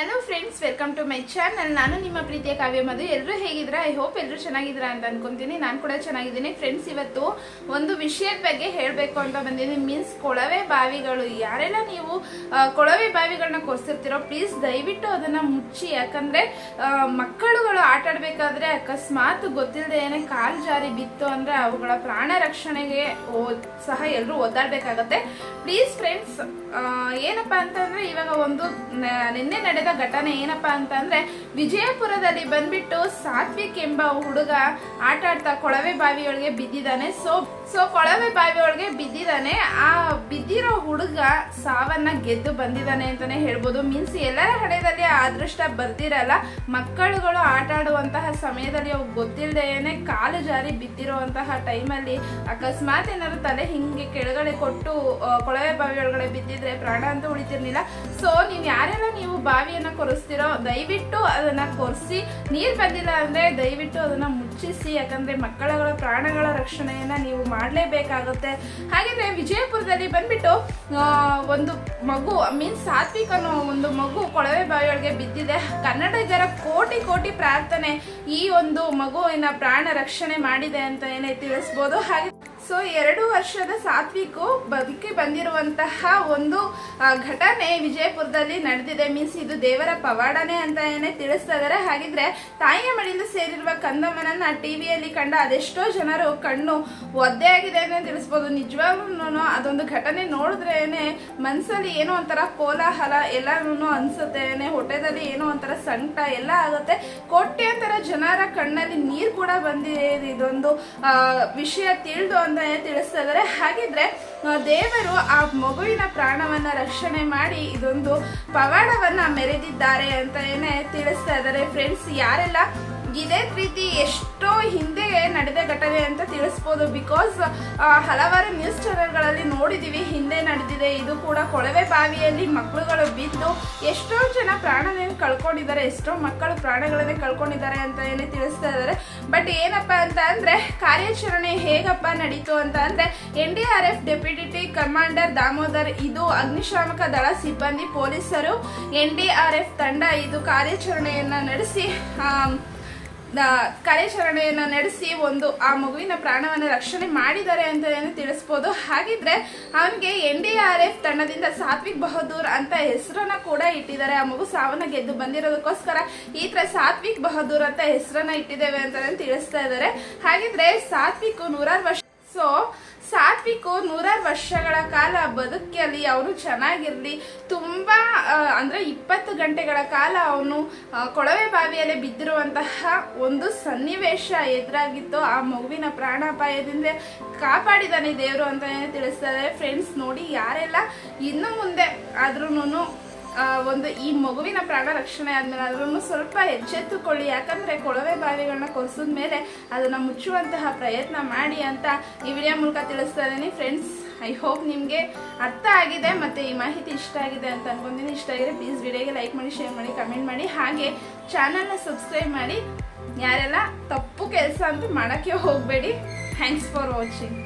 Hello friends. Friends welcome to my channel ನಾನು ನಿಮ್ಮ ಪ್ರೀತಿಯ ಕಾವ್ಯ ಮಧು. ಎಲ್ಲರೂ ಹೇಗಿದ್ರೆ ಐ ಹೋಪ್ ಎಲ್ಲರೂ ಚೆನ್ನಾಗಿದ್ದೀರಾ ಅಂತ ಅನ್ಕೊಂತೀನಿ. ನಾನು ಕೂಡ ಚೆನ್ನಾಗಿದ್ದೀನಿ. ಫ್ರೆಂಡ್ಸ್ ಇವತ್ತು ಒಂದು ವಿಷಯದ ಬಗ್ಗೆ ಹೇಳಬೇಕು ಅಂತ ಬಂದಿದ್ದೀನಿ. ಮೀನ್ಸ್ ಕೊಳವೆ ಬಾವಿಗಳು. ಯಾರೆಲ್ಲ ನೀವು ಕೊಳವೆ ಬಾವಿಗಳನ್ನ ಕೊರ್ಸಿರ್ತೀರೋ ಪ್ಲೀಸ್ ದಯವಿಟ್ಟು ಅದನ್ನ ಮುಚ್ಚಿ. ಯಾಕಂದ್ರೆ ಮಕ್ಕಳುಗಳು ಆಟ ಆಡ್ಬೇಕಾದ್ರೆ ಅಕಸ್ಮಾತ್ ಗೊತ್ತಿಲ್ಲದೆ ಏನೇ ಕಾಲು ಜಾರಿ ಬಿತ್ತು ಅಂದ್ರೆ ಅವುಗಳ ಪ್ರಾಣ ರಕ್ಷಣೆಗೆ ಸಹ ಎಲ್ಲರೂ ಒದ್ದಾಡಬೇಕಾಗತ್ತೆ. ಪ್ಲೀಸ್ ಫ್ರೆಂಡ್ಸ್ ಏನಪ್ಪಾ ಅಂತಂದ್ರೆ ಇವಾಗ ಒಂದು ನಿನ್ನೆ ನಡೆದ ಘಟನೆ ಏನಪ್ಪಾ ಅಂತಂದ್ರೆ ವಿಜಯಪುರದಲ್ಲಿ ಬಂದ್ಬಿಟ್ಟು ಸಾತ್ವಿಕ್ ಎಂಬ ಹುಡುಗ ಆಟ ಆಡ್ತಾ ಕೊಳವೆ ಬಾವಿಯೊಳಗೆ ಬಿದ್ದಿದ್ದಾನೆ. ಸೊ ಸೊ ಕೊಳವೆ ಬಾವಿ ಒಳಗೆ ಬಿದ್ದಿದ್ದಾನೆ. ಆ ಬಿದ್ದಿರೋ ಹುಡುಗ ಸಾವನ್ನ ಗೆದ್ದು ಬಂದಿದ್ದಾನೆ ಅಂತಾನೆ ಹೇಳ್ಬೋದು. ಮೀನ್ಸ್ ಎಲ್ಲರ ಹಣೆಯಲ್ಲಿ ಅದೃಷ್ಟ ಬರ್ದಿರಲ್ಲ. ಮಕ್ಕಳುಗಳು ಆಟ ಆಡುವಂತಹ ಸಮಯದಲ್ಲಿ ಅವ್ರು ಗೊತ್ತಿಲ್ಲದೇನೆ ಕಾಲು ಜಾರಿ ಬಿದ್ದಿರುವಂತಹ ಟೈಮಲ್ಲಿ ಅಕಸ್ಮಾತ್ ಏನಾದ್ರು ತಲೆ ಹಿಂಗೆ ಕೆಳಗಡೆ ಕೊಟ್ಟು ಕೊಳವೆ ಬಾವಿ ಒಳಗಡೆ ಬಿದ್ದಿದ್ರೆ ಪ್ರಾಣ ಅಂತೂ ಉಳಿತಿರ್ಲಿಲ್ಲ. ಸೊ ನೀವು ಯಾರೆಲ್ಲ ನೀವು ಬಾವಿಯನ್ನ ಕೊರೆಸ್ತಿರೋ, ದಯವಿಟ್ಟು ಅದನ್ನ ಕೊರೆಸಿ. ನೀರು ಬಂದಿಲ್ಲ ಅಂದ್ರೆ ದಯವಿಟ್ಟು ಅದನ್ನ ಮುಚ್ಚಿಸಿ. ಯಾಕಂದ್ರೆ ಮಕ್ಕಳುಗಳ ಪ್ರಾಣಗಳ ರಕ್ಷಣೆಯನ್ನ ನೀವು ಮಾಡಲೇಬೇಕಾಗುತ್ತೆ. ಹಾಗೆಯೇ ವಿಜಯಪುರದಲ್ಲಿ ಬಂದ್ಬಿಟ್ಟು ಒಂದು ಮಗು ಮೀನ್ಸ್ ಸಾತ್ವಿಕ್ ಅನ್ನೋ ಒಂದು ಮಗು ಕೊಳವೆ ಬಾವಿಯೊಳಗೆ ಬಿದ್ದಿದೆ. ಕನ್ನಡಿಗರ ಕೋಟಿ ಕೋಟಿ ಪ್ರಾರ್ಥನೆ ಈ ಒಂದು ಮಗುವಿನ ಪ್ರಾಣ ರಕ್ಷಣೆ ಮಾಡಿದೆ ಅಂತ ಏನೇ ತಿಳಿಸ್ಬೋದು. ಹಾಗೆ ಸೊ ಎರಡು ವರ್ಷದ ಸಾತ್ವಿಕು ಬದುಕಿ ಬಂದಿರುವಂತಹ ಒಂದು ಘಟನೆ ವಿಜಯಪುರದಲ್ಲಿ ನಡೆದಿದೆ. ಮೀನ್ಸ್ ಇದು ದೇವರ ಪವಾಡನೆ ಅಂತ ಏನೇ ತಿಳಿಸ್ತಾ ಇದಾರೆ. ಹಾಗಿದ್ರೆ ತಾಯಿಯ ಮಡಿಯಿಂದ ಸೇರಿರುವ ಕಂದಮ್ಮನನ್ನ ಟಿವಿಯಲ್ಲಿ ಕಂಡ ಅದೆಷ್ಟೋ ಜನರು ಕಣ್ಣು ಒದ್ದೆ ಆಗಿದೆ ಅಂತ ತಿಳಿಸ್ಬೋದು. ನಿಜವಾಗ್ಲೂ ಅದೊಂದು ಘಟನೆ ನೋಡಿದ್ರೇನೆ ಮನಸ್ಸಲ್ಲಿ ಏನೋ ಒಂಥರ ಕೋಲಾಹಲ ಎಲ್ಲಾನು ಅನ್ಸುತ್ತೆ. ಹೊಟ್ಟೆದಲ್ಲಿ ಏನೋ ಒಂಥರ ಸಂಕಟ ಎಲ್ಲ ಆಗುತ್ತೆ. ಕೋಟ್ಯಾಂತರ ಜನರ ಕಣ್ಣಲ್ಲಿ ನೀರು ಕೂಡ ಬಂದಿದೆ. ಇದೊಂದು ವಿಷಯ ತಿಳಿದು ಅಂತ ತಿಳಿಸ್ತಾ ಇದ್ದಾರೆ ಹಾಗಿದ್ರೆ ದೇವರು ಆ ಮಗುವಿನ ಪ್ರಾಣವನ್ನ ರಕ್ಷಣೆ ಮಾಡಿ ಇದೊಂದು ಪವಾಡವನ್ನ ಮೆರೆದಿದ್ದಾರೆ ಅಂತ ಏನೇ ತಿಳಿಸ್ತಾ ಇದ್ದಾರೆ. ಫ್ರೆಂಡ್ಸ್ ಯಾರೆಲ್ಲ ಇದೇ ರೀತಿ ಎಷ್ಟೋ ಹಿಂದೆ ನಡೆದ ಘಟನೆ ಅಂತ ತಿಳಿಸ್ಬೋದು. ಬಿಕಾಸ್ ಹಲವಾರು ನ್ಯೂಸ್ ಚಾನೆಲ್ಗಳಲ್ಲಿ ನೋಡಿದ್ದೀವಿ ಹಿಂದೆ ನಡೆದಿದೆ, ಇದು ಕೂಡ ಕೊಳವೆ ಬಾವಿಯಲ್ಲಿ ಮಕ್ಕಳುಗಳು ಬಿದ್ದು ಎಷ್ಟೋ ಜನ ಪ್ರಾಣನೇ ಕಳ್ಕೊಂಡಿದ್ದಾರೆ, ಎಷ್ಟೋ ಮಕ್ಕಳು ಪ್ರಾಣಗಳನ್ನೇ ಕಳ್ಕೊಂಡಿದ್ದಾರೆ ಅಂತ ಏನೇ ತಿಳಿಸ್ತಾ ಇದ್ದಾರೆ. ಬಟ್ ಏನಪ್ಪ ಅಂತ ಅಂದರೆ, ಕಾರ್ಯಾಚರಣೆ ಹೇಗಪ್ಪ ನಡೀತು ಅಂತ ಅಂದರೆ N D R F deputy commander Damodar ಇದು ಅಗ್ನಿಶಾಮಕ ದಳ ಸಿಬ್ಬಂದಿ, ಪೊಲೀಸರು ಎನ್ ಡಿ ಆರ್ ಎಫ್ ತಂಡ ಇದು ಕಾರ್ಯಾಚರಣೆಯನ್ನು ನಡೆಸಿ ಕಾರ್ಯಾಚರಣೆಯನ್ನ ನಡೆಸಿ ಒಂದು ಆ ಮಗುವಿನ ಪ್ರಾಣವನ್ನು ರಕ್ಷಣೆ ಮಾಡಿದ್ದಾರೆ ಅಂತ ತಿಳಿಸ್ಬೋದು. ಹಾಗಿದ್ರೆ ಅವನಿಗೆ ಎನ್ ಡಿ ಆರ್ ಎಫ್ ತಂಡದಿಂದ ಸಾತ್ವಿಕ್ ಬಹದ್ದೂರ್ ಅಂತ ಹೆಸರನ್ನ ಕೂಡ ಇಟ್ಟಿದ್ದಾರೆ. ಆ ಮಗು ಸಾವನ್ನ ಗೆದ್ದು ಬಂದಿರೋದಕ್ಕೋಸ್ಕರ ಈ ತರ ಸಾತ್ವಿಕ್ ಬಹದ್ದೂರ್ ಅಂತ ಹೆಸರನ್ನ ಇಟ್ಟಿದ್ದೇವೆ ಅಂತ ತಿಳಿಸ್ತಾ ಇದ್ದಾರೆ. ಹಾಗಿದ್ರೆ ಸಾತ್ವಿಕ್ ನೂರಾರು ವರ್ಷ ಸೊ ಸಾತ್ವಿಕು ನೂರಾರು ವರ್ಷಗಳ ಕಾಲ ಬದುಕಲಿ ಅವನು ಚೆನ್ನಾಗಿರಲಿ. ತುಂಬಾ ಅಂದರೆ ಇಪ್ಪತ್ತು ಗಂಟೆಗಳ ಕಾಲ ಅವನು ಕೊಳವೆ ಬಾವಿಯಲ್ಲಿ ಬಿದ್ದಿರುವಂತಹ ಒಂದು ಸನ್ನಿವೇಶ ಎದುರಾಗಿತ್ತು. ಆ ಮಗುವಿನ ಪ್ರಾಣಾಪಾಯದಿಂದ ಕಾಪಾಡಿದಾನೆ ದೇವರು ಅಂತ ತಿಳಿಸ್ತಾರೆ? ಫ್ರೆಂಡ್ಸ್ ನೋಡಿ ಯಾರೆಲ್ಲ ಇನ್ನು ಮುಂದೆ ಆದ್ರೂನು ಆ, ಒಂದು ಈ ಮಗುವಿನ ಪ್ರಾಣ ರಕ್ಷಣೆ ಆದ್ಮೇಲೆ ಅದ್ರೂ ಸ್ವಲ್ಪ ಎಚ್ಚೆತ್ತುಕೊಳ್ಳಿ. ಯಾಕಂದ್ರೆ ಕೊಳವೆ ಬಾವಿಗಳನ್ನ ಕೊರೆಸಿದ ಮೇಲೆ ಅದನ್ನ ಮುಚ್ಚುವಂತಹ ಪ್ರಯತ್ನ ಮಾಡಿ ಅಂತ ಈ ವಿಡಿಯೋ ಮೂಲಕ ತಿಳಿಸ್ತಾ ಇದ್ದೀನಿ. ಫ್ರೆಂಡ್ಸ್ ಐ ಹೋಪ್ ನಿಮಗೆ ಅರ್ಥ ಆಗಿದೆ ಮತ್ತೆ ಈ ಮಾಹಿತಿ ಇಷ್ಟ ಆಗಿದೆ ಅಂತ ಅನ್ಕೊಂತೀನಿ. ಇಷ್ಟ ಆಗಿದೆ ಪ್ಲೀಸ್ ವಿಡಿಯೋಗೆ ಲೈಕ್ ಮಾಡಿ ಶೇರ್ ಮಾಡಿ ಕಮೆಂಟ್ ಮಾಡಿ. ಹಾಗೆ ಚಾನಲ್ನ ಸಬ್ಸ್ಕ್ರೈಬ್ ಮಾಡಿ. ಯಾರೆಲ್ಲ ತಪ್ಪು ಕೆಲಸ ಅಂತೂ ಮಾಡೋಕ್ಕೆ ಹೋಗಬೇಡಿ. Thanks for watching